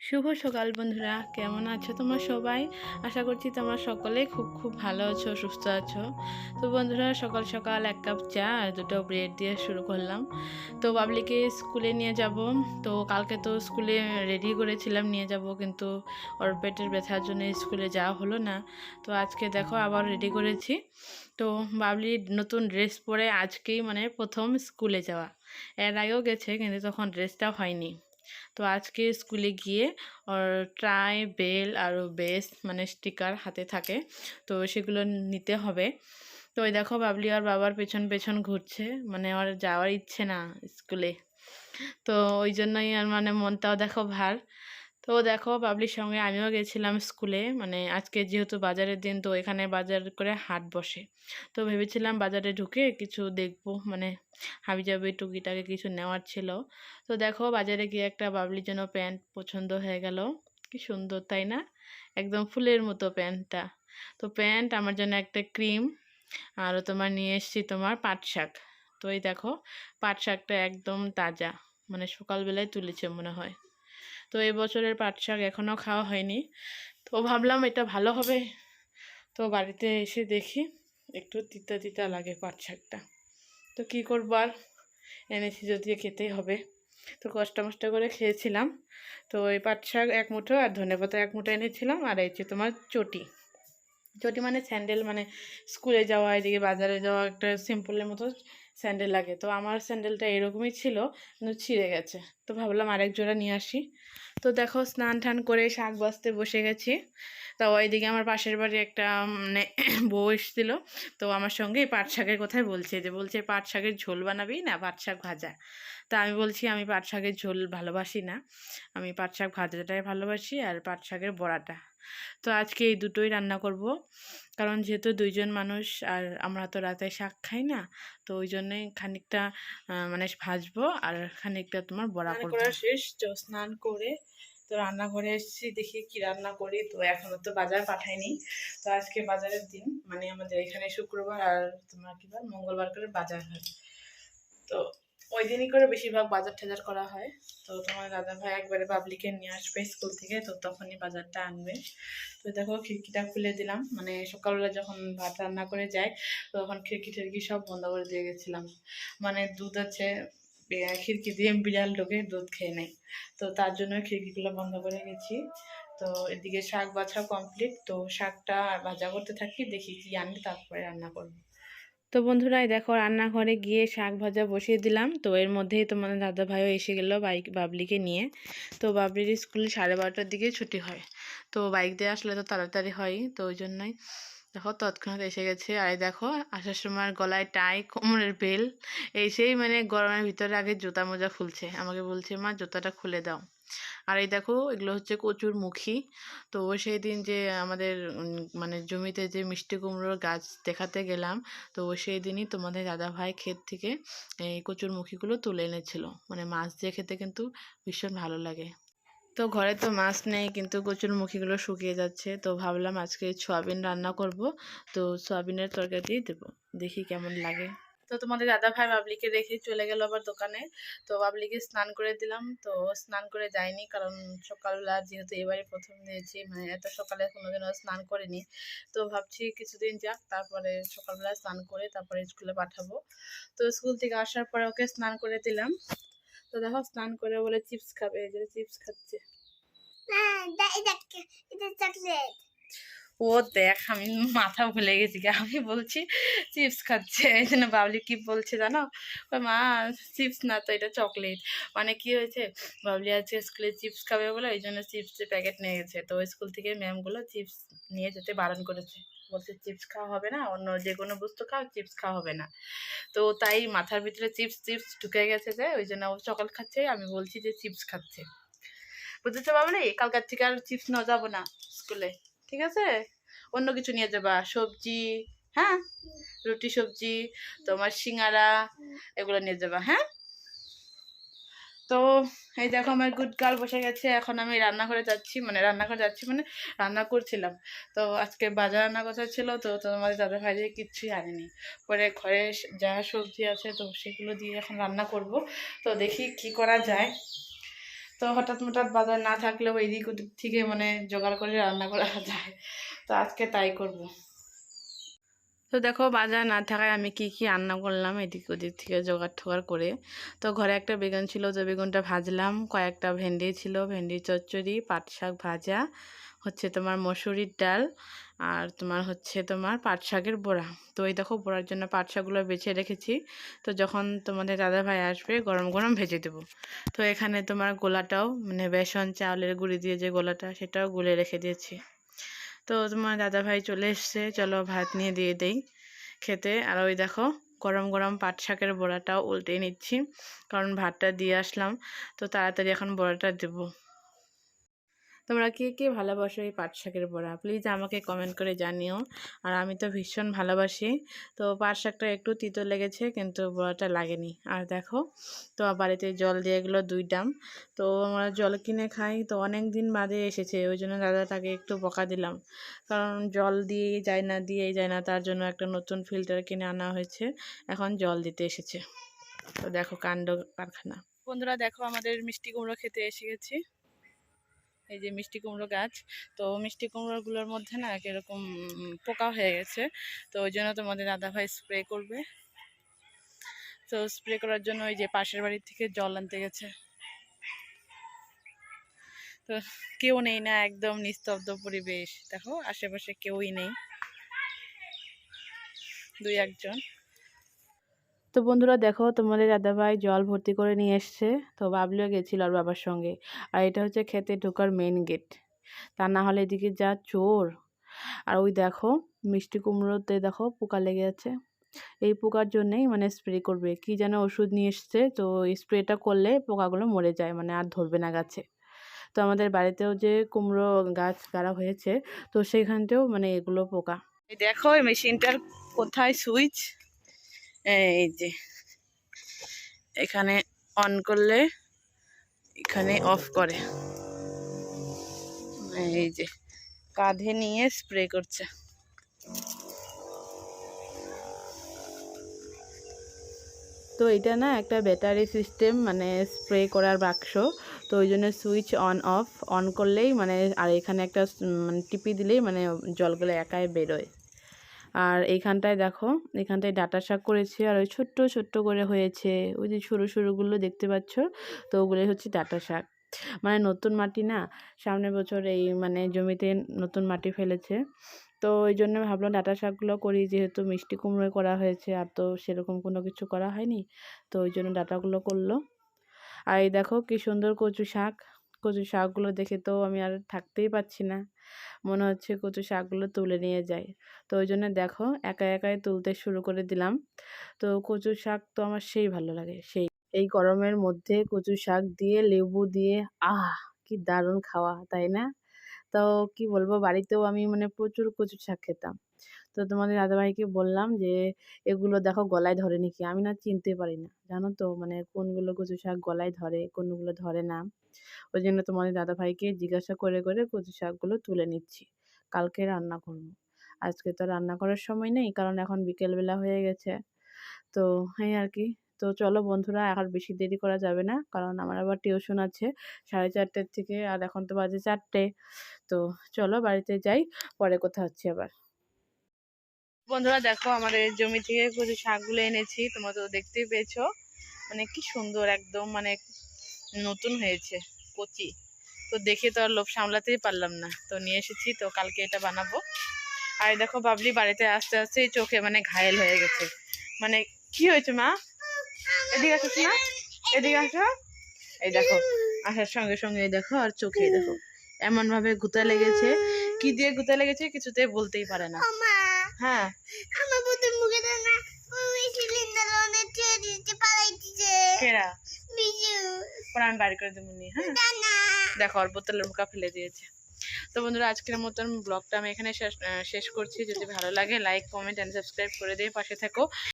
শুভ সকাল বন্ধুরা, কেমন আছো তোমরা সবাই? আশা করছি তোমরা সকলেই খুব খুব ভালো আছো, সুস্থ আছো। তো বন্ধুরা, সকাল সকাল এক কাপ চা আর দুটো ব্রেড দিয়ে শুরু করলাম। তো বাবলিকে স্কুলে নিয়ে যাব। তো কালকে তো স্কুলে রেডি করেছিলাম নিয়ে যাব, কিন্তু ওর পেটের ব্যথার জন্য স্কুলে যাওয়া হলো না। তো আজকে দেখো আবার রেডি করেছি। তো বাবলি নতুন ড্রেস পরে আজকেই মানে প্রথম স্কুলে যাওয়া। এর আগেও গেছে, কিন্তু তখন ড্রেসটা হয়নি। তো আজকে স্কুলে গিয়ে ওর ট্রাই, বেল আর বেস মানে স্টিকার হাতে থাকে। তো সেগুলো নিতে হবে। তো ওই দেখো বাবলি আর বাবার পেছন পেছন ঘুরছে। মানে ওর যাওয়ার ইচ্ছে না স্কুলে। তো ওই জন্যই আর মানে মনটাও দেখো ভার। তো দেখো বাবলির সঙ্গে আমিও গেছিলাম স্কুলে। মানে আজকে যেহেতু বাজারের দিন, তো এখানে বাজার করে হাট বসে। তো ভেবেছিলাম বাজারে ঢুকে কিছু দেখব। মানে হাবি জাবি টুকিটাকে কিছু নেওয়ার ছিল। তো দেখো বাজারে গিয়ে একটা বাবলির জন্য প্যান্ট পছন্দ হয়ে গেল। কি সুন্দর, তাই না? একদম ফুলের মতো প্যান্টটা। তো প্যান্ট আমার জন্য একটা ক্রিম। আর তোমার নিয়ে এসেছি তোমার পাট শাক। তো এই দেখো, পাট শাকটা একদম তাজা। মানে সকালবেলায় তুলেছে মনে হয়। তো এবছরের পাট শাক এখনও খাওয়া হয়নি। তো ভাবলাম এটা ভালো হবে। তো বাড়িতে এসে দেখি একটু তিতা তিতা লাগে পাট শাকটা। তো কী করব আর? এনেছি যদিও খেতেই হবে। তো কষ্ট মষ্ট করে খেয়েছিলাম। তো ওই পাট শাক এক মুঠো আর ধনেপাতা এক মুঠো এনেছিলাম আর এই যে তোমার চটি। চটি মানে স্যান্ডেল মানে স্কুলে যাওয়া, এদিকে বাজারে যাওয়া একটা সিম্পলের মতো স্যান্ডেল লাগে। তো আমার স্যান্ডেলটা এরকমই ছিল, কিন্তু ছিঁড়ে গেছে। তো ভাবলাম আরেক জোড়া নিয়ে আসি। তো দেখো, স্নান টান করে শাক বাছতে বসে গেছি। তো ওইদিকে আমার পাশের বাড়ি একটা মানে বউ এসেছিল। তো আমার সঙ্গে পাট শাকের কথাই বলছে যে, বলছে, পাট শাকের ঝোল বানাবি না পাট শাক ভাজা? তা আমি বলছি, আমি পাট শাকের ঝোল ভালোবাসি না। আমি পাট শাক ভাজাটাই ভালোবাসি আর পাট শাকের বড়াটা। তো আজকে এই দুটোই রান্না করব। কারণ যেহেতু দুইজন মানুষ আর আমরা তো রাতে শাক খাই না তো ওই জন্যই খানিকটা মানে ভাজবো আর খানিকটা তোমার বড়া করব। শেষ তো স্নান করে তো রান্নাঘরে এসেছি দেখি কি রান্না করি। তো এখনও তো বাজার পাঠাইনি। তো আজকে বাজারের দিন মানে আমাদের এখানে শুক্রবার আর তোমার কি বার মঙ্গলবার করে বাজার হয়। তো ওই দিনই করে বেশিরভাগ বাজার টাজার করা হয়। তো তোমার দাদা ভাই একবারে বাবলিকে নিয়ে আসবে স্কুল থেকে, তো তখনই বাজারটা আনবে। তো দেখো খিড়কিটা খুলে দিলাম। মানে সকালবেলা যখন ভাত রান্না করে যাই তখন খিড়কি টিড়কি সব বন্ধ করে দিয়ে গেছিলাম। মানে দুধ আছে খিড়কি দিয়ে বিড়াল ঢোকে, দুধ খেয়ে নেয়। তো তার জন্য খিড়কিগুলো বন্ধ করে গেছি। তো এদিকে শাক বাছা কমপ্লিট তো শাকটা ভাজা করতে থাকি, দেখি কি আনি, তারপরে রান্না করব। তো বন্ধুরা এই দেখো রান্নাঘরে গিয়ে শাক ভাজা বসিয়ে দিলাম। তো এর মধ্যেই তোমাদের দাদা ভাইও এসে গেলো বাইক বাবলিকে নিয়ে। তো বাবলির স্কুল সাড়ে বারোটার দিকে ছুটি হয়। তো বাইক দিয়ে আসলে তো তাড়াতাড়ি হয়, তো ওই জন্যই। দেখো তৎক্ষণাৎ এসে গেছে। আর দেখো, আসার সময় গলায় টাই, কোমরের বেল, এসেই মানে গরমের ভিতরে আগে জুতা মোজা খুলছে। আমাকে বলছে, মা, জুতাটা খুলে দাও। আর এই দেখো এগুলো হচ্ছে কচুর মুখী। তো সেই দিন যে আমাদের মানে জমিতে যে মিষ্টি কুমড়োর গাছ দেখাতে গেলাম, তো সেই দিনই তোমাদের দাদা ভাই ক্ষেত থেকে এই কচুর মুখীগুলো তুলে এনেছিল। মানে মাছ দিয়ে খেতে কিন্তু ভীষণ ভালো লাগে। তো ঘরে তো মাছ নেই, কিন্তু কচুর মুখীগুলো শুকিয়ে যাচ্ছে। তো ভাবলাম আজকে সয়াবিন রান্না করব। তো সয়াবিনের তরকারি দেবো। দেখি কেমন লাগে। তো তোমাদের দাদা ভাই বাবলিকে রেখে চলে গেল আবার দোকানে। তো বাবলিকে স্নান করে দিলাম। তো স্নান করে যায়নি কারণ সকালবেলা যেহেতু এবারে প্রথম দিয়েছি মানে এত সকালে কোনোদিনও স্নান করিনি। তো ভাবছি কিছুদিন যাক, তারপরে সকালবেলা স্নান করে তারপরে স্কুলে পাঠাবো। তো স্কুল থেকে আসার পরে ওকে স্নান করে দিলাম। তো দেখো, স্নান করে বলে চিপস খাবে, এই চিপস খাচ্ছে। চকলেট ও দেখ, আমি মাথা ভুলে গেছি আমি বলছি, চিপস খাচ্ছে। এই জন্য বাবলি কি বলছে জানো? মা, চিপস না তো, এটা চকলেট। মানে কি হয়েছে, বাবলি আজকে স্কুলে চিপস খাবে বলে, ওই জন্য চিপসের প্যাকেট নিয়ে গেছে। তো স্কুল থেকে ম্যামগুলো চিপস নিয়ে যেতে বারণ করেছে। বলছে, চিপস খাওয়া হবে না, অন্য যে কোনো বস্তু খাও, চিপস খাওয়া হবে না। তো তাই মাথার ভিতরে চিপস চিপস ঢুকে গেছে যে, ওই জন্য ও চকলেট খাচ্ছে, আমি বলছি যে চিপস খাচ্ছে। বুঝেছ বাবলি? কালকার থেকে আর চিপস নেওয়া যাব না স্কুলে, ঠিক আছে? অন্য কিছু নিয়ে যাবা? সবজি হ্যাঁ? রুটি, সবজি, তোমার সিঙ্গারা, এগুলো নিয়ে যাবা হ্যাঁ? তো এই দেখো আমার গুড গার্ল বসে গেছে, এখন আমি রান্নাঘরে যাচ্ছি মানে রান্নাঘরে যাচ্ছি মানে রান্না করছিলাম। তো আজকে বাজার রান্না কথা ছিল, তো তোমাদের দাদা ভাই যে কিচ্ছুই আনেনি। পরে ঘরে যা সবজি আছে, তো সেগুলো দিয়ে এখন রান্না করব। তো দেখি কি করা যায়। তো হঠাৎ হঠাৎ বাজার না থাকলেও এদিক ওদিক থেকে মানে জোগাড় করে রান্না করা যায়। তো আজকে তাই করব। তো দেখো বাজার না থাকায় আমি কি কি রান্না করলাম এদিক ওদিক থেকে জোগাড় ঠোগাড় করে। তো ঘরে একটা বেগুন ছিল, তো বেগুনটা ভাজলাম। কয়েকটা ভেন্ডি ছিল ভেন্ডি চচ্চড়ি, পাট শাক ভাজা হচ্ছে তোমার মসুরির ডাল আর তোমার হচ্ছে তোমার পাট শাকের বড়া। তো এই দেখো বড়ার জন্য পাট শাকগুলো বেছে রেখেছি। তো যখন তোমাদের দাদা ভাই আসবে, গরম গরম ভেজে দেবো। তো এখানে তোমার গোলাটাও মানে বেসন, চাউলের গুঁড়ি দিয়ে যে গোলাটা, সেটাও গুলে রেখে দিয়েছি। তো তোমার দাদা ভাই চলে এসছে, চলো ভাত নিয়ে দিয়ে দেই খেতে। আর ওই দেখো গরম গরম পাট শাকের বড়াটাও উল্টে নিচ্ছি, কারণ ভাতটা দিয়ে আসলাম। তো তাড়াতাড়ি এখন বড়াটা দেবো। তোমরা কে কে ভালোবাসো এই পাট শাকের বড়া? প্লিজ আমাকে কমেন্ট করে জানিও। আর আমি তো ভীষণ ভালোবাসি। তো পাট শাকটা একটু তিতো লেগেছে, কিন্তু বড়াটা লাগেনি। আর দেখো, তো বাড়িতে জল দিয়ে গেলো দুই ডাম। তো আমরা জল কিনে খাই। তো অনেক দিন বাদে এসেছে, ওই জন্য দাদাটাকে একটু বকা দিলাম। কারণ জল দিয়েই যায় না, দিয়েই যায় না, তার জন্য একটা নতুন ফিল্টার কিনে আনা হয়েছে। এখন জল দিতে এসেছে। তো দেখো কাণ্ড কারখানা। বন্ধুরা, দেখো আমাদের মিষ্টি কুমড়ো খেতে এসে গেছি। এই যে মিষ্টি কুমড়ো গাছ, তো মিষ্টি কুমড়োগুলোর মধ্যে না কীরকম পোকা হয়ে গেছে। তো ওই জন্য তোমাদের দাদা ভাই স্প্রে করবে। তো স্প্রে করার জন্য ওই যে পাশের বাড়ির থেকে জল আনতে গেছে। তো কেউ নেই না, একদম নিস্তব্ধ পরিবেশ। দেখো, আশেপাশে কেউই নেই। দুই একজন। তো বন্ধুরা দেখো তোমাদের দাদাভাই জল ভর্তি করে নিয়ে এসছে। তো বাবলিও গেছিল আর বাবার সঙ্গে। আর এটা হচ্ছে খেতে ঢোকার মেন গেট তা না হলে এদিকে যা চোর। আর ওই দেখো মিষ্টি কুমড়োতে দেখো পোকা লেগে আছে। এই পোকার জন্যেই মানে স্প্রে করবে। কি যেন ওষুধ নিয়ে এসছে। তো স্প্রেটা করলে পোকাগুলো মরে যায়। মানে আর ধরবে না গাছে। তো আমাদের বাড়িতেও যে কুমড়ো গাছ গাড়া হয়েছে, তো সেখানতেও মানে এগুলো পোকা। দেখো মেশিনটার কোথায় সুইচ? এই যে, এখানে অন করলে এখানে অফ করে। এই যে, কাঁধে নিয়ে স্প্রে করছে। তো এটা না একটা ব্যাটারি সিস্টেম মানে স্প্রে করার বাক্স। তো ওই জন্য সুইচ অন অফ অন করলেই মানে আর এখানে একটা মানে টিপি দিলেই মানে জলগুলো একাই বেরোয়। আর এইখানটায় দেখো, এখানটায় ডাটা শাক করেছে আর ওই ছোট্ট ছোট্ট করে হয়েছে। ওই যে সরু, সরুগুলো দেখতে পাচ্ছ? তো ওগুলোই হচ্ছে ডাটা শাক। মানে নতুন মাটি না, সামনের বছর এই মানে জমিতে নতুন মাটি ফেলেছে। তো ওই জন্য ভাবলাম ডাটা শাকগুলো করি, যেহেতু মিষ্টি কুমড়ো করা হয়েছে আর তো সেরকম কোনো কিছু করা হয়নি, তো ওই জন্য ডাটাগুলো করল। আর এই দেখো কি সুন্দর কচু শাক। কচু শাকগুলো দেখে তো আমি আর থাকতেই পাচ্ছি না। মনে হচ্ছে কচু শাকগুলো তুলে নিয়ে যাই। তো ওই জন্য দেখো একা একাই তুলতে শুরু করে দিলাম। তো কচু শাক তো আমার সেই ভালো লাগে, সেই। এই গরমের মধ্যে কচু শাক দিয়ে, লেবু দিয়ে, আহ, কি দারুণ খাওয়া, তাই না? তো কি বলব, বাড়িতেও আমি মানে প্রচুর কচু শাক খেতাম। তো তোমাদের দাদাভাইকে বললাম যে, এগুলো দেখো গলায় ধরে নাকি? আমি না চিনতে পারি না, জানো তো? মানে কোনগুলো কচু শাক গলায় ধরে, কোনগুলো ধরে না। ওই জন্য তোমাদের দাদাভাইকে জিজ্ঞাসা করে করে কচু শাকগুলো তুলে নিচ্ছি। কালকে রান্না করব। আজকে তো রান্না করার সময় নেই, কারণ এখন বিকেলবেলা হয়ে গেছে। তো এই আর কি। তো চলো বন্ধুরা, আর বেশি দেরি করা যাবে না, কারণ আমার আবার টিউশন আছে সাড়ে চারটের থেকে, আর এখন তো বাজে চারটে। তো চলো বাড়িতে যাই, পরে কথা হচ্ছে আবার। বন্ধুরা দেখো আমাদের জমি থেকে কিছু শাকগুলো এনেছি তোমরা তো দেখতেই পেয়েছ। মানে কি সুন্দর একদম মানে নতুন হয়েছে কচি। তো দেখে তো আর লোভ সামলাতেই পারলাম না। তো নিয়ে এসেছি তো কালকে এটা বানাবো। আর দেখো বাবলি বাড়িতে আস্তে আস্তে চোখে মানে ঘায়েল হয়ে গেছে। মানে কি হয়েছে মা? এদিকে আসো না এদিকে আসো। এই দেখো আসার সঙ্গে সঙ্গে এই দেখো আর চোখে দেখো এমন ভাবে গুতা লেগেছে। কি দিয়ে গুতা লেগেছে কিছুতে বলতেই পারে না। হ্যাঁ। বাড়ি করে দেবো নি, হ্যাঁ? দেখো আর বোতলের মুখা ফেলে দিয়েছে। তো বন্ধুরা আজকের মতন ব্লগটা আমি এখানে শেষ শেষ করছি। যদি ভালো লাগে লাইক কমেন্ট অ্যান্ড সাবস্ক্রাইব করে দিয়ে পাশে থাকো।